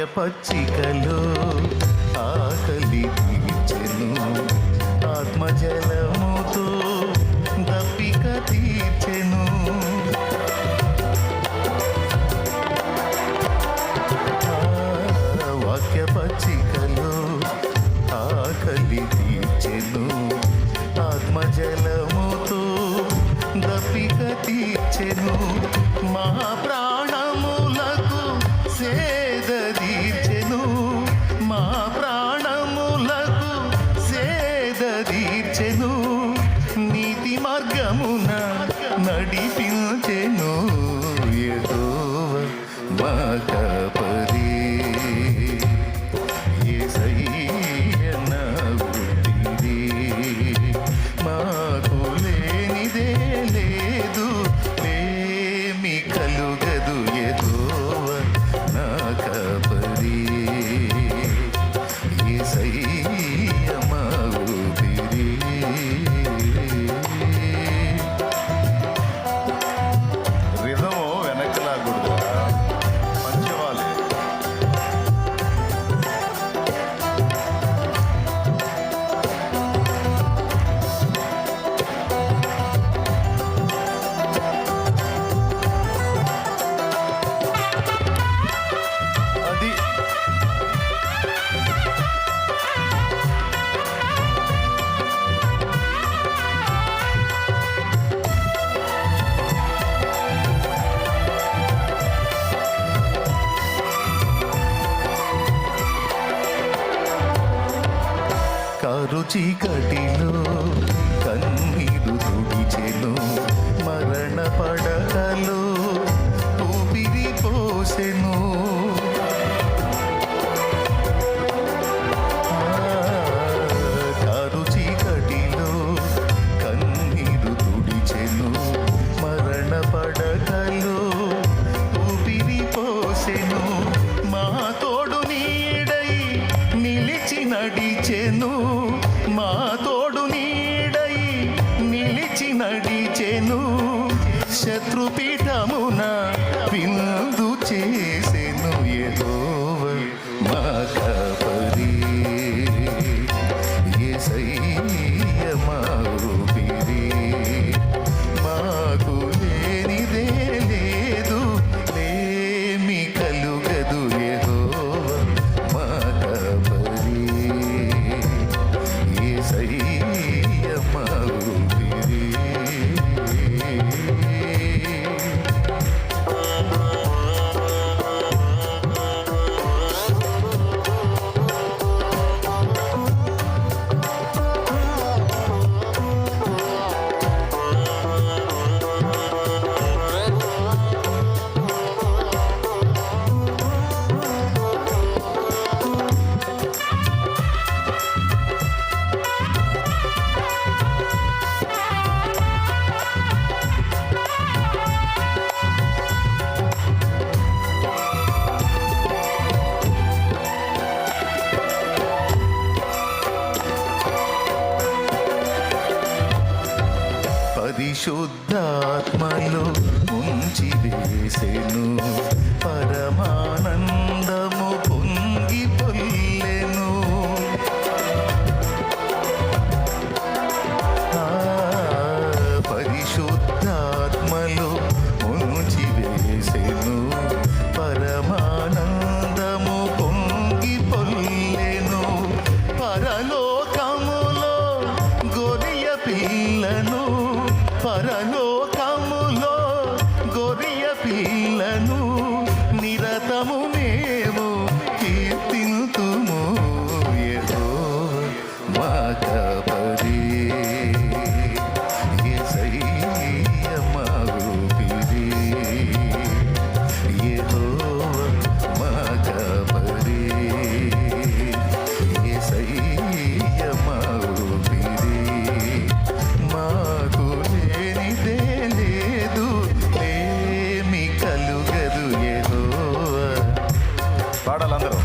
వాక్య పచ్చికలో ఆకలి తీర్చెను. ఆత్మజలముతో దప్పిక తీర్చెను. వాక్య పచ్చికలో ఆకలి తీర్చెను. ఆత్మజలం मकर చీకటిలో కన్నీరు తుడిచెను. శత్రుపీఠమున విందు చేసేను ఏదో మా పరిశుద్ధాత్మలో ఉంచి వేసెను పరమానంద పరలోకములో గొరియ పిల్లను నిరతము మేము కీర్తింతుము. ఏదో మా కబరీ Landeros.